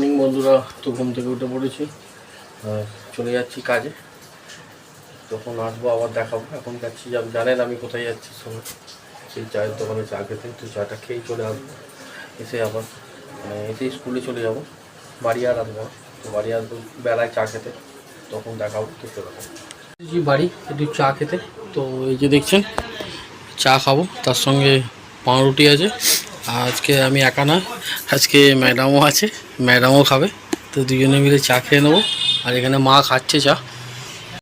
Morning বন্ধুরা তো ঘুম থেকে উঠে পড়েছি। চলে যাচ্ছি কাজে। তখন আসব, আবার দেখাবো। এখন যাচ্ছি জানেন আমি কোথায় যাচ্ছি সময় সেই চায়ের দোকানে চা খেতে তো চাটা খেয়েই চলে আসব। এসে আবার মানে এসে স্কুলে চলে যাব। বাড়ি আর আসব। তো বাড়ি আসব বেলায় চা খেতে। তখন দেখাবো দেখতে পাবো বাড়ি, একটু চা খেতে। তো এই যে দেখছেন, চা খাব। তার সঙ্গে পাউরুটি আছে। আজকে আমি একা না, আজকে ম্যাডামও আছে, ম্যাডামও খাবে। তো দুজনে মিলে চা খেয়ে নেব। আর এখানে মা খাচ্ছে চা।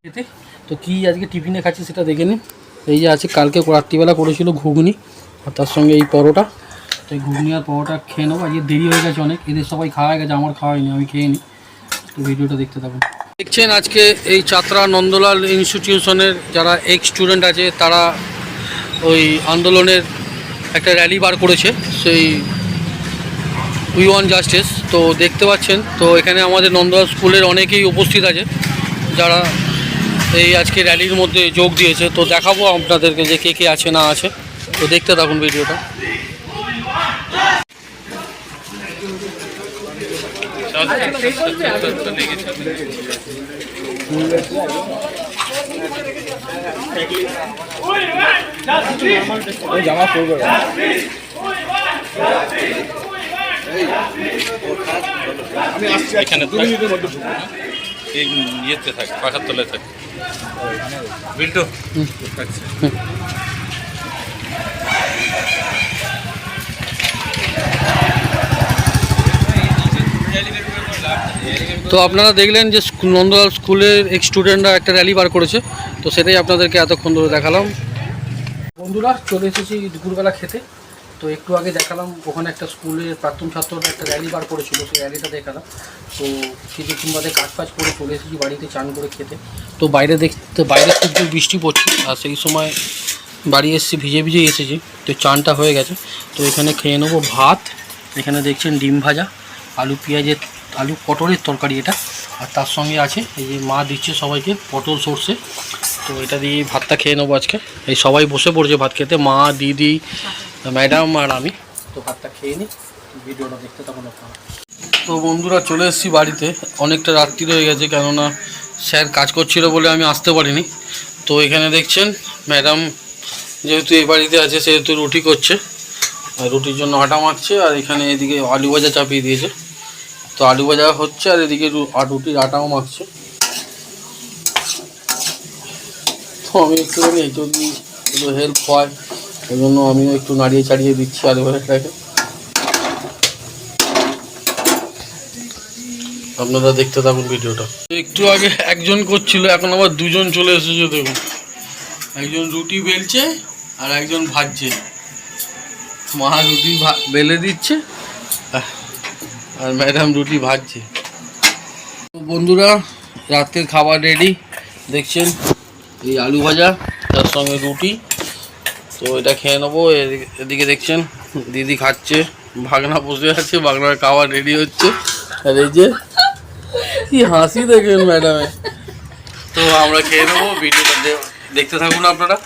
খেতে। তো কি আজকে টিফিনে খাচ্ছে সেটা দেখে নিন। এই যে আছে, কালকে রাত্রিবেলা করেছিল ঘুগনি, আর তার সঙ্গে এই পরোটা। তো এই ঘুগনি আর পরোটা খেয়ে নেব। আজকে দেরি হয়ে গেছে অনেক। এদের সবাই খাওয়া গেছে, আমার খাওয়া হয়নি, আমি খেয়ে নিই। তো ভিডিওটা দেখতে থাকুন। দেখছেন আজকে এই চাত্রা নন্দলাল ইনস্টিটিউশনের যারা এক্স স্টুডেন্ট আছে, তারা ওই আন্দোলনের একটা র্যালি বার করেছে, সেই উই ওয়ান জাস্টিস তো দেখতে পাচ্ছেন, তো এখানে আমাদের নন্দলাল স্কুলের অনেকেই উপস্থিত আছে, যারা এই আজকে র্যালির মধ্যে যোগ দিয়েছে। তো দেখাবো আপনাদেরকে যে কে কে আছে না আছে। তো দেখতে থাকুন ভিডিওটা। এখানে থাক। এই ইয়েতে থাক পাখার তলায় থাক। বিল্টু আচ্ছা তো আপনারা দেখলেন যে নন্দলাল স্কুলের এক স্টুডেন্টরা একটা র্যালি বার করেছে। তো সেটাই আপনাদেরকে এতক্ষণ ধরে দেখালাম। বন্ধুরা, চলে এসেছি দুপুরবেলা খেতে। তো একটু আগে দেখালাম, ওখানে একটা স্কুলের প্রাক্তন ছাত্ররা একটা র্যালি বার করেছিল, সেই র্যালিটা দেখালাম। তো কিছুক্ষণ বাদে কাজ ফাজ করে চলে এসেছি বাড়িতে চান করে খেতে। তো বাইরে দেখতে, বাইরে খুব বৃষ্টি পড়ছে, আর সেই সময় বাড়ি এসেছি ভিজে ভিজে এসেছি। তো চানটা হয়ে গেছে। তো এখানে খেয়ে নেব ভাত। এখানে দেখছেন ডিম ভাজা, আলু পেঁয়াজের আলু পটলের তরকারি এটা। আর তার সঙ্গে আছে এই যে মা দিচ্ছে সবাইকে পটল সর্ষে। তো এটা দিয়ে ভাতটা খেয়ে নেব আজকে। এই সবাই বসে পড়ছে ভাত খেতে, মা, দিদি, ম্যাডাম আর আমি। তো ভাতটা খেয়ে নিই। ভিডিওটা দেখতে তখন তো বন্ধুরা, চলে এসেছি বাড়িতে। অনেকটা রাত্রি হয়ে গেছে, কেননা স্যার কাজ করছিল বলে আমি আসতে পারিনি। তো এখানে দেখছেন, ম্যাডাম যেহেতু এই বাড়িতে আছে, সেহেতু রুটি করছে। রুটির জন্য আটা মাখছে, আর এখানে এদিকে আলু ভাজা চাপিয়ে দিয়েছে। তো আলু ভাজা হচ্ছে আর এদিকে রুটির আটাও মাখছে। তো আমি একটুখানি এই যদি একটু হেল্প হয় ওই জন্য আমিও একটু নাড়িয়ে চাড়িয়ে দিচ্ছি আলু ভাজাটাকে। আপনারা দেখতে থাকুন ভিডিওটা। একটু আগে একজন করছিল, এখন আবার দুজন চলে এসেছে, দেখুন। একজন রুটি বেলছে আর একজন ভাজছে। মা রুটি বেলে দিচ্ছে। আর ম্যাডাম রুটি ভাজছে। বন্ধুরা, রাতের খাবার রেডি দেখছেন, এই আলু ভাজা, তার সঙ্গে রুটি। তো এটা খেয়ে নেব, এদিকে- দেখছেন, দিদি খাচ্ছে, ভাগনা বসে আছে, ভাগনার খাবার রেডি হচ্ছে। আর এই যে, কি হাসি দেখবেন ম্যাডামে তো আমরা খেয়ে নেব, ভিডিওটা দেখতে থাকুন আপনারা।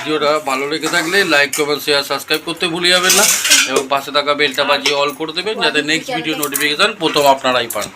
ভিডিওটা ভালো লেগে থাকলে লাইক কমেন্ট শেয়ার সাবস্ক্রাইব করতে ভুলে যাবেন না। এবং পাশে থাকা বেলটা বাজিয়ে অল করে দেবেন, যাতে নেক্সট ভিডিও নোটিফিকেশান প্রথম আপনারাই পান।